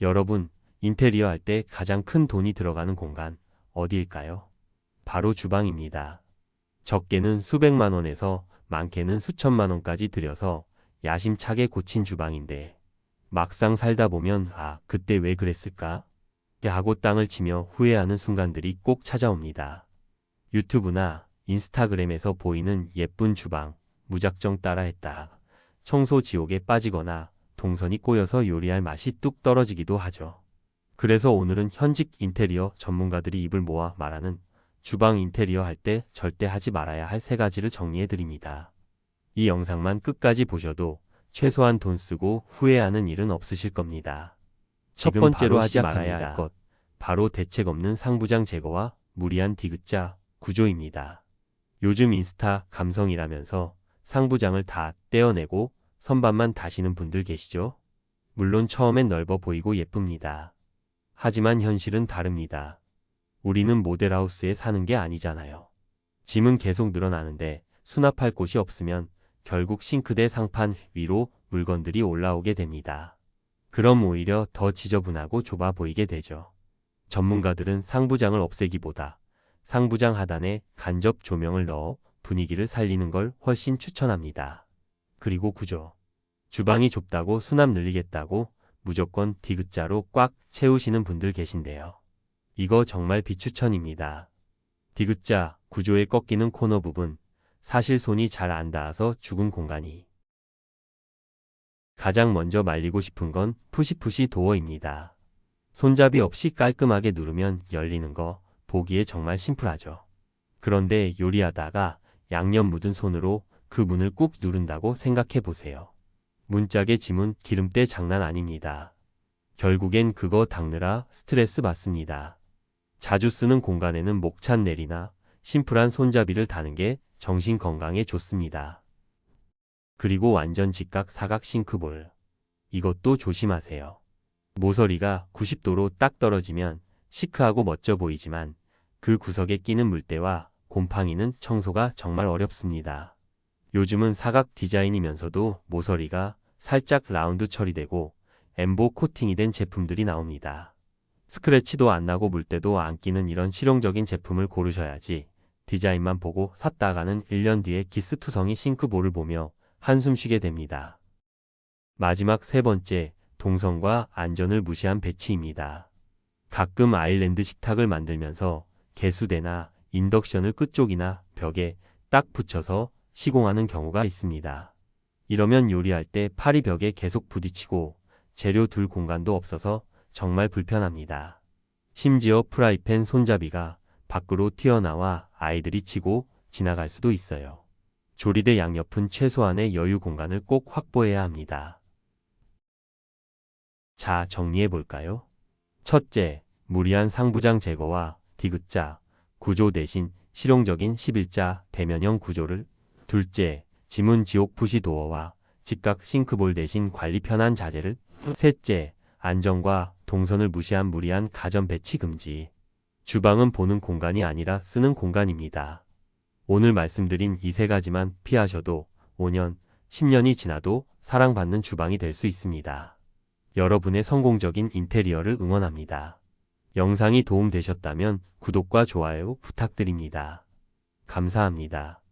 여러분, 인테리어 할 때 가장 큰 돈이 들어가는 공간 어디일까요? 바로 주방입니다. 적게는 수백만 원에서 많게는 수천만 원까지 들여서 야심차게 고친 주방인데 막상 살다 보면 아, 그때 왜 그랬을까? 하고 땅을 치며 후회하는 순간들이 꼭 찾아옵니다. 유튜브나 인스타그램에서 보이는 예쁜 주방, 무작정 따라했다. 청소 지옥에 빠지거나 동선이 꼬여서 요리할 맛이 뚝 떨어지기도 하죠. 그래서 오늘은 현직 인테리어 전문가들이 입을 모아 말하는 주방 인테리어 할 때 절대 하지 말아야 할 세 가지를 정리해 드립니다. 이 영상만 끝까지 보셔도 최소한 돈 쓰고 후회하는 일은 없으실 겁니다. 첫 번째로 하지 말아야. 할 것, 바로 대책 없는 상부장 제거와 무리한 디귿자 구조입니다. 요즘 인스타 감성이라면서 상부장을 다 떼어내고 선반만 다시는 분들 계시죠? 물론 처음엔 넓어 보이고 예쁩니다. 하지만 현실은 다릅니다. 우리는 모델하우스에 사는 게 아니잖아요. 짐은 계속 늘어나는데 수납할 곳이 없으면 결국 싱크대 상판 위로 물건들이 올라오게 됩니다. 그럼 오히려 더 지저분하고 좁아 보이게 되죠. 전문가들은 상부장을 없애기보다 상부장 하단에 간접 조명을 넣어 분위기를 살리는 걸 훨씬 추천합니다. 그리고 구조. 주방이 좁다고 수납 늘리겠다고 무조건 디귿자로 꽉 채우시는 분들 계신데요. 이거 정말 비추천입니다. 디귿자 구조에 꺾이는 코너 부분, 사실 손이 잘 안 닿아서 죽은 공간이. 가장 먼저 말리고 싶은 건 푸시푸시 도어입니다. 손잡이 없이 깔끔하게 누르면 열리는 거 보기에 정말 심플하죠. 그런데 요리하다가 양념 묻은 손으로 그 문을 꾹 누른다고 생각해 보세요. 문짝의 짐은 기름때 장난 아닙니다. 결국엔 그거 닦느라 스트레스 받습니다. 자주 쓰는 공간에는 목찬 넬이나 심플한 손잡이를 다는 게 정신 건강에 좋습니다. 그리고 완전 직각 사각 싱크볼. 이것도 조심하세요. 모서리가 90도로 딱 떨어지면 시크하고 멋져 보이지만 그 구석에 끼는 물때와 곰팡이는 청소가 정말 어렵습니다. 요즘은 사각 디자인이면서도 모서리가 살짝 라운드 처리되고 엠보 코팅이 된 제품들이 나옵니다. 스크래치도 안 나고 물때도 안 끼는 이런 실용적인 제품을 고르셔야지 디자인만 보고 샀다가는 1년 뒤에 기스투성이 싱크볼을 보며 한숨 쉬게 됩니다. 마지막 세 번째, 동선과 안전을 무시한 배치입니다. 가끔 아일랜드 식탁을 만들면서 개수대나 인덕션을 끝쪽이나 벽에 딱 붙여서 시공하는 경우가 있습니다. 이러면 요리할 때 팔이 벽에 계속 부딪히고 재료 둘 공간도 없어서 정말 불편합니다. 심지어 프라이팬 손잡이가 밖으로 튀어나와 아이들이 치고 지나갈 수도 있어요. 조리대 양옆은 최소한의 여유 공간을 꼭 확보해야 합니다. 자, 정리해 볼까요? 첫째, 무리한 상부장 제거와 디귿자 구조 대신 실용적인 11자 대면형 구조를 둘째, 지문 지옥 푸시 도어와 직각 싱크볼 대신 관리 편한 자재를 셋째, 안전과 동선을 무시한 무리한 가전 배치 금지. 주방은 보는 공간이 아니라 쓰는 공간입니다. 오늘 말씀드린 이 세 가지만 피하셔도 5년, 10년이 지나도 사랑받는 주방이 될 수 있습니다. 여러분의 성공적인 인테리어를 응원합니다. 영상이 도움되셨다면 구독과 좋아요 부탁드립니다. 감사합니다.